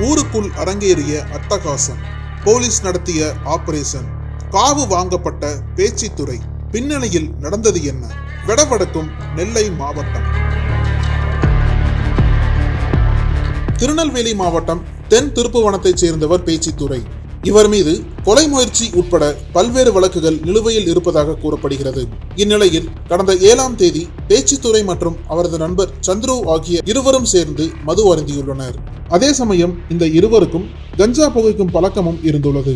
ஊருக்குள் அரங்கேறிய அட்டகாசம். போலீஸ் நடத்திய ஆபரேஷன். காவு வாங்கப்பட்ட பேச்சுத்துறை. பின்னணியில் நடந்தது என்ன? வெடவடக்கும் நெல்லை மாவட்டம். திருநெல்வேலி மாவட்டம் தென் திருப்புவனத்தைச் சேர்ந்தவர் பேச்சித்துறை. இவர் மீது கொலை முயற்சி உட்பட பல்வேறு வழக்குகள் நிலுவையில் இருப்பதாக கூறப்படுகிறது. இந்நிலையில் கடந்த ஏழாம் தேதி பேச்சுத்துறை மற்றும் அவரது நண்பர் சந்துரு ஆகிய இருவரும் சேர்ந்து மது அருந்தியுள்ளனர். அதே சமயம் இந்த இருவருக்கும் கஞ்சா புகைக்கும் பழக்கமும் இருந்துள்ளது.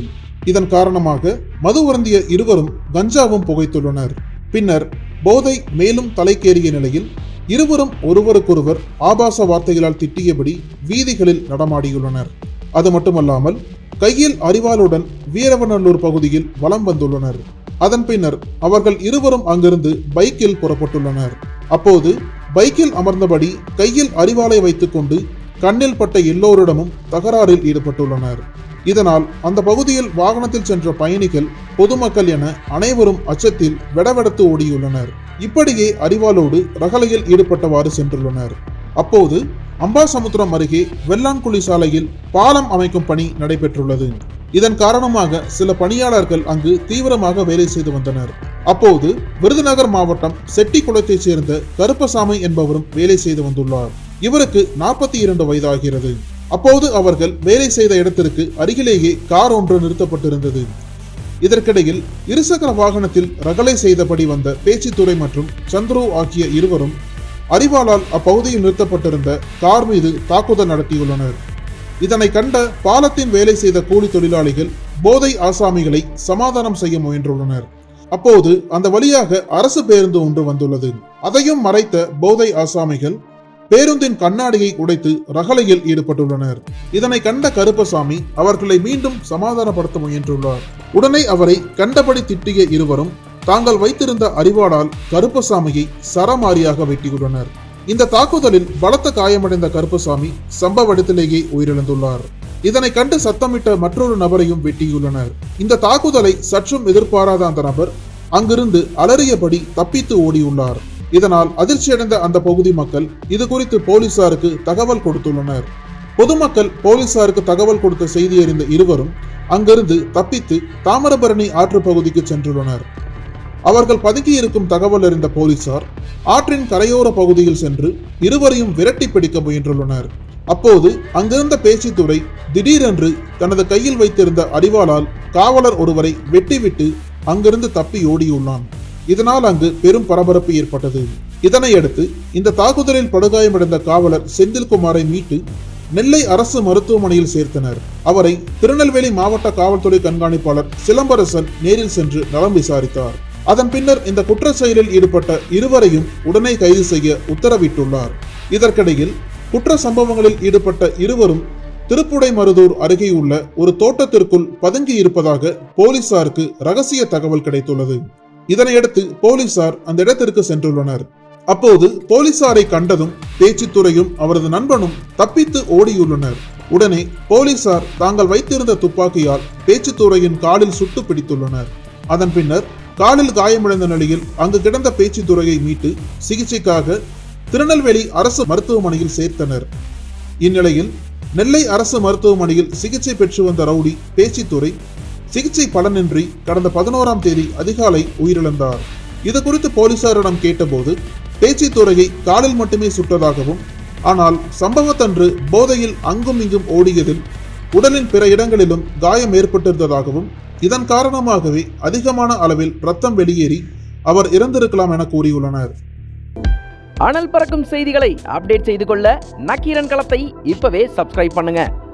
இதன் காரணமாக மது உறந்திய இருவரும் கஞ்சாவும் புகைத்துள்ளனர். பின்னர் போதை மேலும் தலைக்கேறிய நிலையில் இருவரும் ஒருவருக்கொருவர் ஆபாச வார்த்தைகளால் திட்டியபடி வீதிகளில் நடமாடியுள்ளனர். அது மட்டுமல்லாமல் கையில் அறிவாளுடன் வீரவநல்லூர் பகுதியில் வலம் வந்துள்ளனர். அதன் பின்னர் அவர்கள் இருவரும் அங்கிருந்து பைக்கில் புறப்பட்டுள்ளனர். அப்போது பைக்கில் அமர்ந்தபடி கையில் அறிவாளை வைத்துக்கொண்டு கண்ணில் பட்ட எல்லோரிடமும் தகராறில் ஈடுபட்டுள்ளனர். இதனால் அந்த பகுதியில் வாகனத்தில் சென்ற பயணிகள் பொதுமக்கள் என அனைவரும் அச்சத்தில் வெடவெடத்து ஓடியுள்ளனர். இப்படியே அறிவாலோடு ரகளையில் ஈடுபட்டவாறு சென்றுள்ளனர். அப்போது அம்பாசமுத்திரம் அருகே வெள்ளான்குழி சாலையில் பாலம் அமைக்கும் பணி நடைபெற்றுள்ளது. இதன் காரணமாக சில பணியாளர்கள் அங்கு தீவிரமாக வேலை செய்து வந்தனர். அப்போது விருதுநகர் மாவட்டம் செட்டிக்குளத்தைச் சேர்ந்த கருப்பசாமி என்பவரும் வேலை செய்து வந்துள்ளார். இவருக்கு நாற்பத்தி இரண்டு வயதாகிறது. அப்போது அவர்கள் வேலை செய்த இடத்திற்கு அருகிலேயே கார் ஒன்று நிறுத்தப்பட்டிருந்தது. இதற்கிடையில் இருசக்கர வாகனத்தில் ரகளை செய்தபடி வந்த பேச்சித்துறை மற்றும் சந்துரு ஆகிய இருவரும் அறிவாளால் அப்பகுதியில் நிறுத்தப்பட்டிருந்த கார் மீது தாக்குதல் நடத்தியுள்ளனர். இதனை கண்ட பாலத்தின் வேலை செய்த கூலி தொழிலாளிகள் போதை ஆசாமிகளை சமாதானம் செய்ய முயன்றுள்ளனர். அப்போது அந்த வழியாக அரசு பேருந்து ஒன்று வந்துள்ளது. அதையும் மறைத்த போதை ஆசாமிகள் பேருந்தின் கண்ணாடியை உடைத்து ரகளையில் ஈடுபட்டுள்ளனர். இதனை கண்ட கருப்பசாமி அவர்களை மீண்டும் சமாதானப்படுத்த முயன்றுள்ளார். உடனே அவரை கண்டபடி திட்டிய இருவரும் தாங்கள் வைத்திருந்த அறிவாளால் கருப்பசாமியை சரமாரியாக வெட்டியுள்ளனர். இந்த தாக்குதலில் பலத்த காயமடைந்த கருப்பசாமி சம்பவ இடத்திலேயே உயிரிழந்துள்ளார். இதனை கண்டு சத்தமிட்ட மற்றொரு நபரையும் வெட்டியுள்ளனர். இந்த தாக்குதலை சற்றும் எதிர்பாராத அந்த நபர் அங்கிருந்து அலறியபடி தப்பித்து ஓடியுள்ளார். இதனால் அதிர்ச்சியடைந்த அந்த பகுதி மக்கள் இது குறித்து போலீசாருக்கு தகவல் கொடுத்துள்ளனர். பொதுமக்கள் போலீசாருக்கு தகவல் கொடுத்த செய்தி அறிந்த இருவரும் அங்கிருந்து தப்பித்து தாமிரபரணி ஆற்று பகுதிக்கு சென்றுள்ளனர். அவர்கள் பதுங்கியிருக்கும் தகவல் அறிந்த போலீசார் ஆற்றின் கரையோர பகுதியில் சென்று இருவரையும் விரட்டி பிடிக்க முயன்றுள்ளனர். அப்போது அங்கிருந்த பேச்சுத்துறை திடீரென்று தனது கையில் வைத்திருந்த அறிவாளால் காவலர் ஒருவரை வெட்டிவிட்டு அங்கிருந்து தப்பி ஓடியுள்ளான். இதனால் அங்கு பெரும் பரபரப்பு ஏற்பட்டது. இதனையடுத்து இந்த தாக்குதலில் படுகாயமடைந்த காவலர் செந்தில்குமாரை மீட்டு நெல்லை அரசு மருத்துவமனையில் சேர்த்தனர். அவரை திருநெல்வேலி மாவட்ட காவல்துறை கண்காணிப்பாளர் சிலம்பரசன் நேரில் சென்று நலம் விசாரித்தார். அதன் பின்னர் இந்த குற்ற செயலில் ஈடுபட்ட இருவரையும் உடனே கைது செய்ய உத்தரவிட்டுள்ளார். இதற்கிடையில் குற்ற சம்பவங்களில் ஈடுபட்ட இருவரும் திருப்புடை மருதூர் அருகேயுள்ள ஒரு தோட்டத்திற்குள் பதுங்கி இருப்பதாக போலீசாருக்கு ரகசிய தகவல் கிடைத்துள்ளது. இதனையடுத்து போலீசார் அந்த இடத்திற்கு சென்றுள்ளனர். அப்போது போலீசாரை கண்டதும் பேச்சுத்துறையும் அவரது நண்பனும் தப்பித்து ஓடியுள்ளனர். உடனே போலீசார் தாங்கள் வைத்திருந்த துப்பாக்கியால் பேச்சுத்துறையின் காலில் சுட்டு பிடித்துள்ளனர். அதன் பின்னர் காலில் காயமடைந்த நிலையில் அங்கு கிடந்த பேச்சுத்துறையை மீட்டு சிகிச்சைக்காக திருநெல்வேலி அரசு மருத்துவமனையில் சேர்த்தனர். இந்நிலையில் நெல்லை அரசு மருத்துவமனையில் சிகிச்சை பெற்று வந்த ரவுடி பேச்சுத்துறை சிகிச்சை பலனின்றி கடந்த பதினோராம் தேதி அதிகாலை உயிரிழந்தார். இது குறித்து போலீசாரிடம் கேட்டபோது பேச்சித்துறையை காலில் மட்டுமே சுட்டதாகவும் ஆனால் சம்பவத்தன்று போதையில் அங்கும் இங்கும் ஓடியதில் உடலின் பிற இடங்களிலும் காயம் ஏற்பட்டிருந்ததாகவும் இதன் காரணமாகவே அதிகமான அளவில் ரத்தம் வெளியேறி அவர் இறந்திருக்கலாம் என கூறியுள்ளனர். அனல் பறக்கும் செய்திகளை அப்டேட் செய்து கொள்ள நக்கீரன் களத்தை இப்பவே சப்ஸ்கிரைப் பண்ணுங்க.